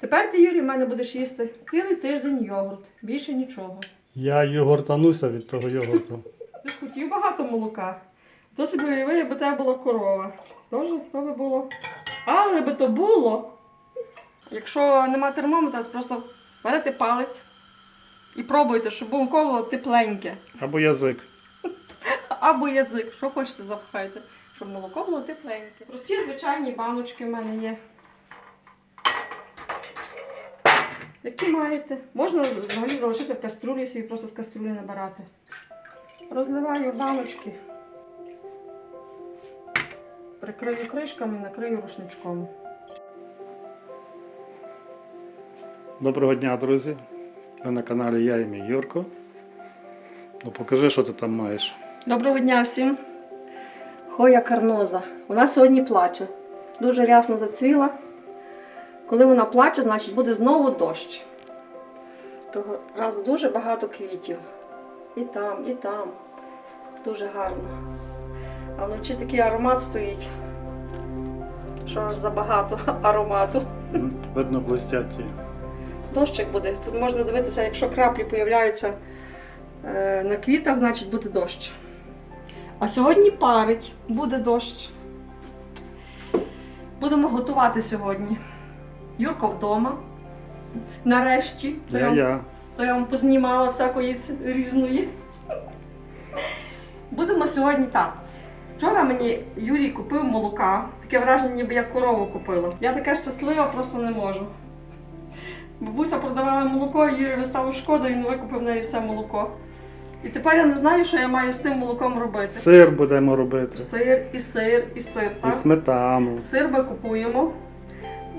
Тепер ти, Юрій, в мене будеш їсти цілий тиждень йогурт. Більше нічого. Я йогуртануся від того йогурту. Ти ж хотів багато молока. То собі уяви, якби тебе була корова. Тоже то би було. Але би то було. Якщо нема термометра, то просто берете палець і пробуйте, щоб було коло тепленьке. Або язик. Або язик, що хочете запхайте, щоб молоко було тепленьке. Прості звичайні баночки в мене є. Які маєте. Можна взагалі залишити в каструлі собі просто з каструлі набирати. Розливаю баночки. Прикрию кришками, накрию рушничком. Доброго дня, друзі. Ви на каналі Я і мій Юрко. Ну покажи, що ти там маєш. Доброго дня всім. Хоя карноза. Вона сьогодні плаче. Дуже рясно зацвіла. Коли вона плаче, значить буде знову дощ. Того разу дуже багато квітів. І там, і там. Дуже гарно. А вночі такий аромат стоїть. Що аж забагато аромату. Видно, блистять. Дощик буде. Тут можна дивитися, якщо краплі появляються е, на квітах, значить буде дощ. А сьогодні парить, буде дощ. Будемо готувати сьогодні. Юрко вдома. Нарешті. То я, Я то я вам познімала всякої різної. Будемо сьогодні так. Вчора мені Юрій купив молока. Таке враження, ніби я корову купила. Я така щаслива, просто не можу. Бабуся продавала молоко, Юрію стало шкода, він викупив в неї все молоко. І тепер я не знаю, що я маю з тим молоком робити. Сир будемо робити. Сир і сир, і сир. І сметану. Сир ми купуємо.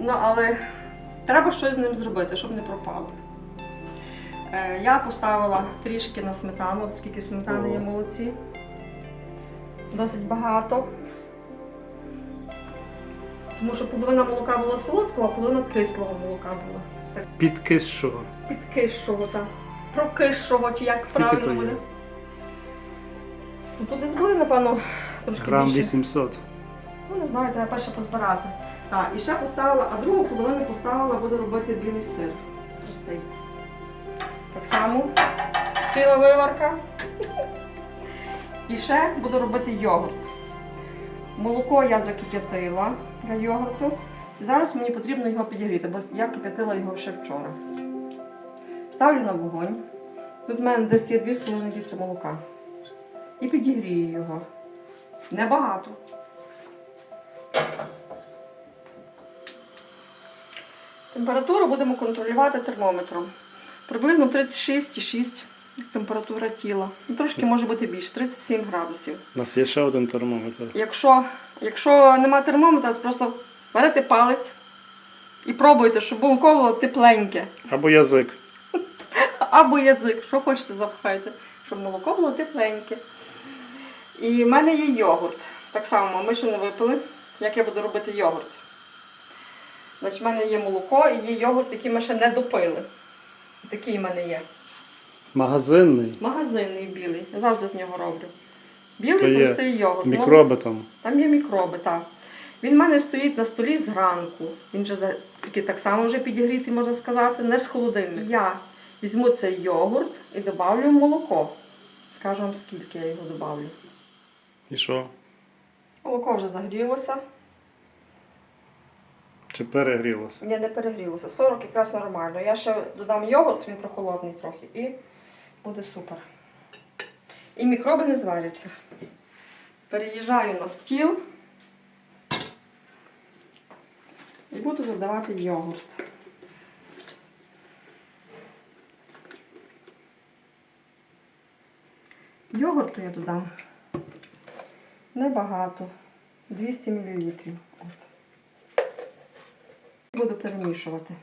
Ну, але треба щось з ним зробити, щоб не пропало. Е, я поставила трішки на сметану, от скільки сметани є молоці. Досить багато. Тому що половина молока була солодкого, а половина кислого молока була. Так, Підкисшого. підкисшого, так. Прокисшого, чи як Скільки правильно то є? буде. Ну, тут десь буде, напевно, трошки Грам більше. 800. Ну, не знаю, треба перше позбирати. Так, і ще поставила, а другу половину поставила, буду робити білий сир. Простий. Так само ціла виварка. І ще буду робити йогурт. Молоко я закип'ятила для йогурту. І зараз мені потрібно його підігріти, бо я кип'ятила його ще вчора. Ставлю на вогонь. Тут в мене десь є 2,5 літри молока. І підігрію його. Небагато. Температуру будемо контролювати термометром. Приблизно 36,6 температура тіла. Ну, Трошки може бути більше, 37 градусів. У нас є ще один термометр. Якщо, якщо нема термометра, то просто берете палець і пробуйте, щоб було коло тепленьке. Або язик. Або язик, що хочете запхайте, щоб молоко було тепленьке. І в мене є йогурт. Так само ми ще не випили, як я буду робити йогурт. Значить, в мене є молоко і є йогурт, який ми ще не допили. Такий в мене є. Магазинний. Магазинний білий. Я завжди з нього роблю. Білий То є простий йогурт. Мікроби там. Там є мікроби, так. Він в мене стоїть на столі зранку. Він вже такий так само вже підігрітий, можна сказати, не з холодильника. Я візьму цей йогурт і додавлю молоко. Скажу вам, скільки я його додавлю. І що? Молоко вже загрілося. Чи перегрілося? Ні, не перегрілося. 40 якраз нормально. Я ще додам йогурт, він прохолодний трохи, і буде супер. І мікроби не зваряться. Переїжджаю на стіл і буду додавати йогурт. Йогурту я додам небагато. 200 мл. От. Буду перемішувати.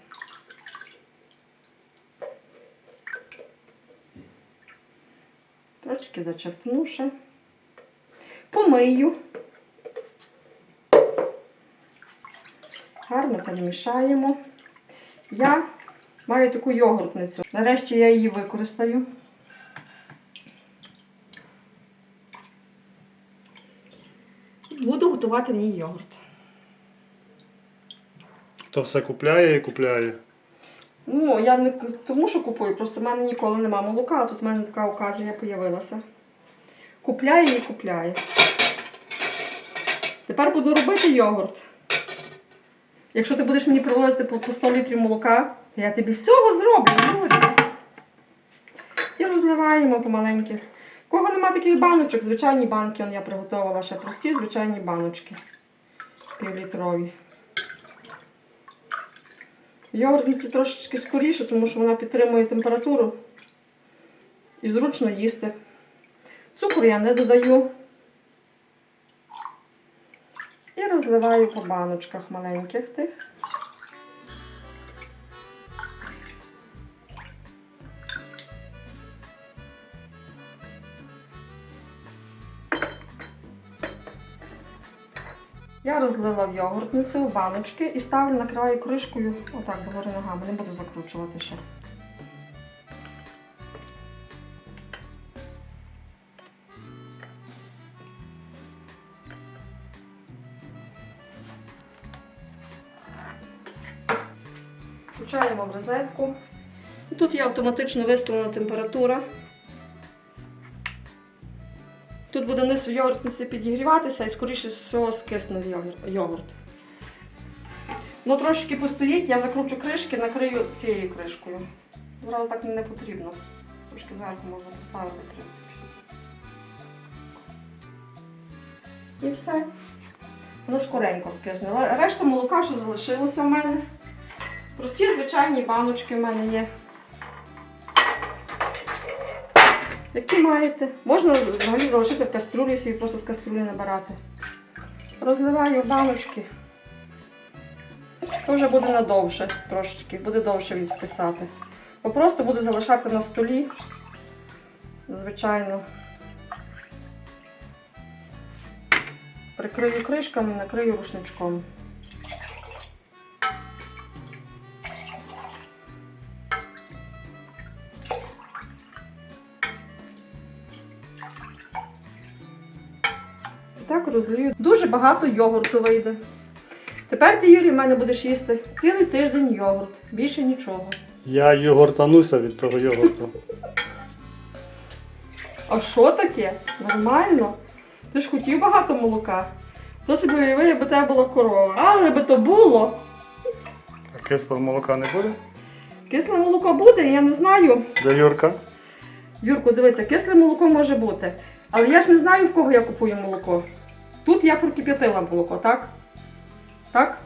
Трошки зачерпну ще. Помию. Гарно перемішаємо. Я маю таку йогуртницю. Нарешті я її використаю. Буду готувати в ній йогурт. То все купляє і купляє. Ну, я не тому, що купую, просто в мене ніколи нема молока, а тут в мене така оказія з'явилася. Купляє і купляє. Тепер буду робити йогурт. Якщо ти будеш мені привозити по, по 100 літрів молока, то я тобі всього зроблю. І розливаємо по маленьких. У Кого нема таких баночок, звичайні банки, я приготувала ще прості, звичайні баночки. Півлітрові. В Йогуртниці трошечки скоріше, тому що вона підтримує температуру і зручно їсти. Цукру я не додаю. І розливаю по баночках маленьких тих. Я розлила в йогуртницю баночки і ставлю накриваю кришкою отак догори ногами. Не буду закручувати ще. Включаємо в розетку. І тут є автоматично виставлена температура. Тут буде низ в йогуртниці підігріватися і скоріше всього скисне йогурт. Ну трошки постоїть, я закручу кришки, накрию цією кришкою. Зразу так не потрібно. Трошки зверху можна поставити, в принципі. І все. Воно скоренько скисне. Решта молока, що залишилося в мене. Прості звичайні баночки в мене є. Які маєте. Можна взагалі залишити в каструлі собі просто з каструлі набирати. Розливаю в баночки. То вже буде надовше трошечки, буде довше відскисати. Бо просто буду залишати на столі. Звичайно. Прикрию кришками, накрию рушничком. Багато йогурту вийде. Тепер ти, Юрій, в мене будеш їсти цілий тиждень йогурт. Більше нічого. Я йогуртануся від того йогурту. А що таке? Нормально. Ти ж хотів багато молока. То собі уяви, якби тебе була корова. Але би то було. А кислого молока не буде? Кисле молоко буде, я не знаю. Для Юрка? Юрку, дивися, кисле молоко може бути. Але я ж не знаю, в кого я купую молоко. Тут я прокип'ятила молоко, так? Так?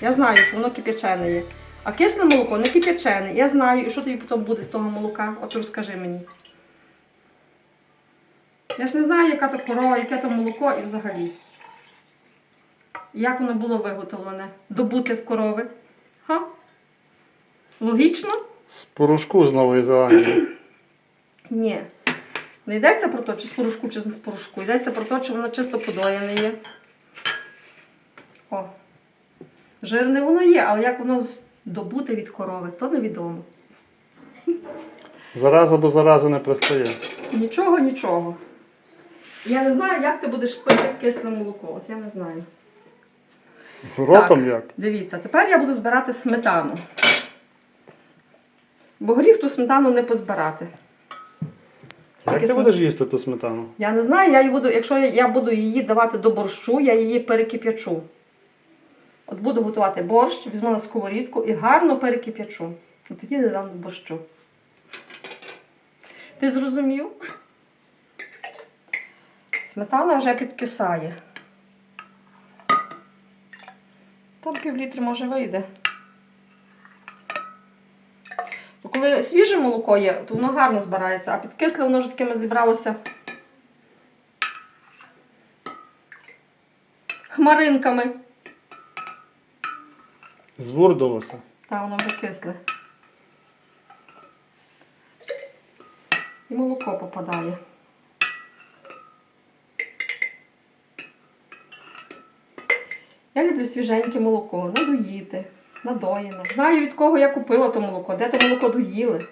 Я знаю, що воно кип'ячене є. А кисле молоко не кип'ячене. Я знаю, і що тобі потім буде з того молока? От розкажи мені. Я ж не знаю, яка то корова, яке то молоко і взагалі. Як воно було виготовлене? Добути в корови? Ха? Логічно? З порошку з Нової Зеландії. Ні. Не йдеться про те, чи з порошку, чи не з порошку. Йдеться про те, що воно чисто подоєне є. О. Жирне воно є, але як воно добуте від корови, то невідомо. Зараза до зарази не пристає. Нічого, нічого. Я не знаю, як ти будеш пити кисле молоко. От я не знаю. Ротом як? Дивіться, тепер я буду збирати сметану. Бо гріх ту сметану не позбирати. Як ти сме- будеш їсти ту сметану? Я не знаю, я її буду, якщо я, я буду її давати до борщу, я її перекип'ячу. От буду готувати борщ, візьму на сковорідку і гарно перекип'ячу. От тоді не дам до борщу. Ти зрозумів? Сметана вже підкисає. Там півлітри може вийде. Бо коли свіже молоко є, то воно гарно збирається, а підкисле воно вже такими зібралося хмаринками. Звурдилося. Та воно вже кисле. І молоко попадає. Я люблю свіженьке молоко, надоїти, надоїне. Знаю, від кого я купила то молоко, де то молоко доїли.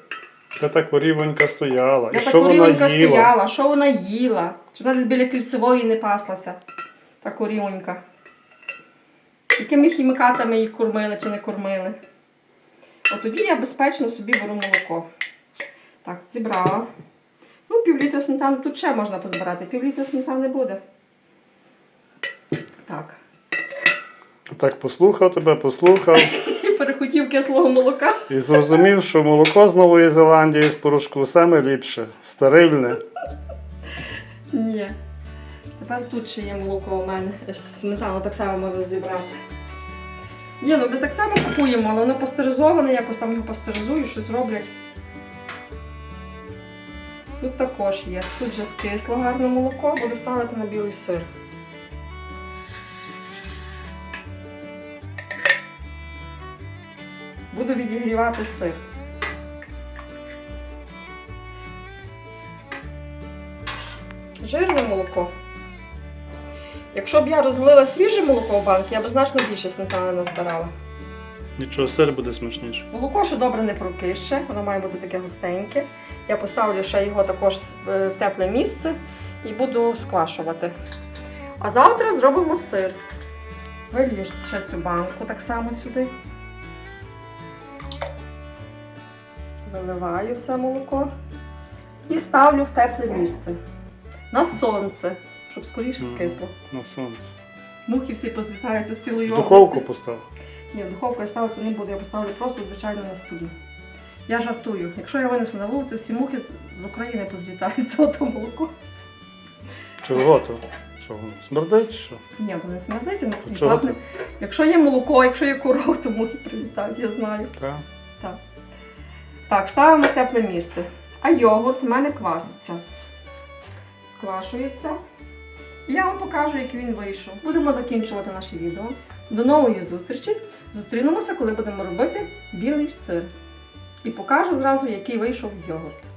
Де та корівонька стояла? Де І та що вона корівонька їла? стояла, що вона їла? Чи вона десь біля кільцевої не паслася, та корівонька. якими хімікатами її кормили чи не кормили. От тоді я безпечно собі беру молоко. Так, зібрала. Ну, пів літра сметани тут ще можна позбирати. Пів літра сметани буде. Так. Так послухав тебе, послухав перехотів кислого молока. і зрозумів, що молоко з Нової Зеландії з порошку саме ліпше, стерильне. Ні. Тепер тут ще є молоко у мене. Сметану так само можна зібрати. Ні, ну ми так само купуємо, але воно пастеризоване, якось там його пастеризують, щось роблять. Тут також є. Тут вже скисло гарне молоко, буду ставити на білий сир. Буду відігрівати сир. Жирне молоко. Якщо б я розлила свіже молоко в банк, я б значно більше сметани назбирала. Нічого, сир буде смачніше. Молоко ще добре не прокише, воно має бути таке густеньке. Я поставлю ще його також е, в тепле місце і буду сквашувати. А завтра зробимо сир. Вилью ще цю банку так само сюди. Виливаю все молоко і ставлю в тепле місце. На сонце, щоб скоріше скисло. На сонце. Мухи всі позлітаються з цілої Духовку області. постав. Ні, в духовку я ставити не буду, я поставлю просто звичайно на столі. Я жартую. Якщо я винесу на вулицю, всі мухи з- України позлітаються ото молоко. Чого то? Що воно? Смердить чи що? Ні, то не смердить, ну То чого ти? Якщо є молоко, якщо є корова, то мухи прилітають, я знаю. Так. Так. Так, ставимо тепле місце. А йогурт в мене кваситься. Сквашується. Я вам покажу, як він вийшов. Будемо закінчувати наше відео. До нової зустрічі. Зустрінемося, коли будемо робити білий сир. І покажу зразу, який вийшов йогурт.